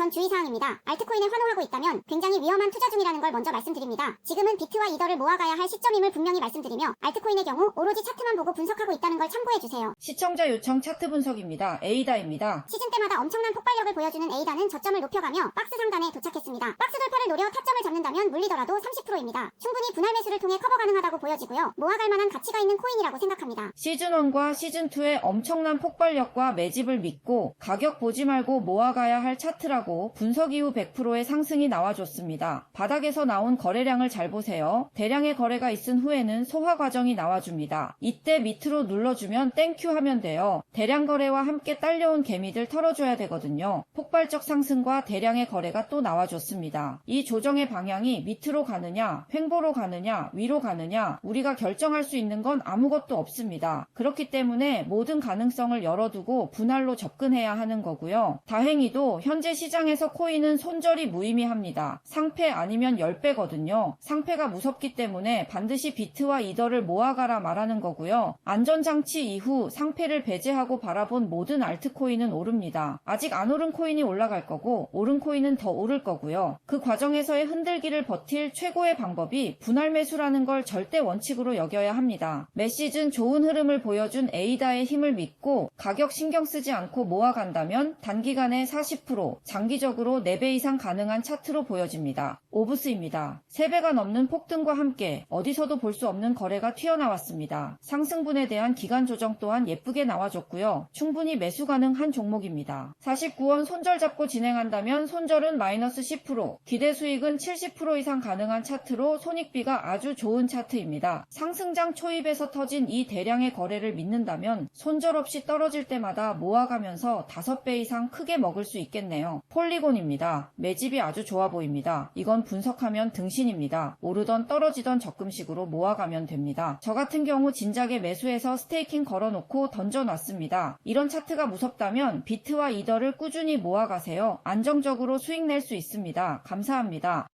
전 주의사항입니다. 알트코인에 환호하고 있다면 굉장히 위험한 투자 중이라는 걸 먼저 말씀드립니다. 지금은 비트와 이더를 모아가야 할 시점임을 분명히 말씀드리며 알트코인의 경우 오로지 차트만 보고 분석하고 있다는 걸 참고해주세요. 시청자 요청 차트 분석입니다. 에이다입니다. 시즌 때마다 엄청난 폭발력을 보여주는 에이다는 저점을 높여가며 박스 상단에 도착했습니다. 박스 노려 타점을 잡는다면 물리더라도 30%입니다. 충분히 분할 매수를 통해 커버 가능하다고 보여지고요. 모아갈 만한 가치가 있는 코인이라고 생각합니다. 시즌1과 시즌2의 엄청난 폭발력과 매집을 믿고 가격 보지 말고 모아가야 할 차트라고 분석 이후 100%의 상승이 나와줬습니다. 바닥에서 나온 거래량을 잘 보세요. 대량의 거래가 있은 후에는 소화 과정이 나와줍니다. 이때 밑으로 눌러주면 땡큐 하면 돼요. 대량 거래와 함께 딸려온 개미들 털어줘야 되거든요. 폭발적 상승과 대량의 거래가 또 나와줬습니다. 이 조정의 방향이 밑으로 가느냐, 횡보로 가느냐, 위로 가느냐, 우리가 결정할 수 있는 건 아무것도 없습니다. 그렇기 때문에 모든 가능성을 열어두고 분할로 접근해야 하는 거고요. 다행히도 현재 시장에서 코인은 손절이 무의미합니다. 상패 아니면 10배거든요. 상패가 무섭기 때문에 반드시 비트와 이더를 모아가라 말하는 거고요. 안전장치 이후 상패를 배제하고 바라본 모든 알트코인은 오릅니다. 아직 안 오른 코인이 올라갈 거고 오른 코인은 더 오를 거고요. 그 과정 에서의 흔들기를 버틸 최고의 방법이 분할 매수라는 걸 절대 원칙으로 여겨야 합니다. 매 시즌 좋은 흐름을 보여준 에이다의 힘을 믿고 가격 신경 쓰지 않고 모아간다면 단기간에 40% 장기적으로 4배 이상 가능한 차트로 보여집니다. 오브스입니다. 3배가 넘는 폭등과 함께 어디서도 볼 수 없는 거래가 튀어나왔습니다. 상승분에 대한 기간 조정 또한 예쁘게 나와줬고요. 충분히 매수 가능한 종목입니다. 49원 손절 잡고 진행한다면 손절은 마이너스 10%, 기대 수익은 70% 이상 가능한 차트로 손익비가 아주 좋은 차트입니다. 상승장 초입에서 터진 이 대량의 거래를 믿는다면 손절 없이 떨어질 때마다 모아가면서 5배 이상 크게 먹을 수 있겠네요. 폴리곤입니다. 매집이 아주 좋아 보입니다. 이건 분석하면 등신입니다. 오르던 떨어지던 적금식으로 모아가면 됩니다. 저 같은 경우 진작에 매수해서 스테이킹 걸어놓고 던져놨습니다. 이런 차트가 무섭다면 비트와 이더를 꾸준히 모아가세요. 안정적으로 수익 낼 수 있습니다. 감사 합니다.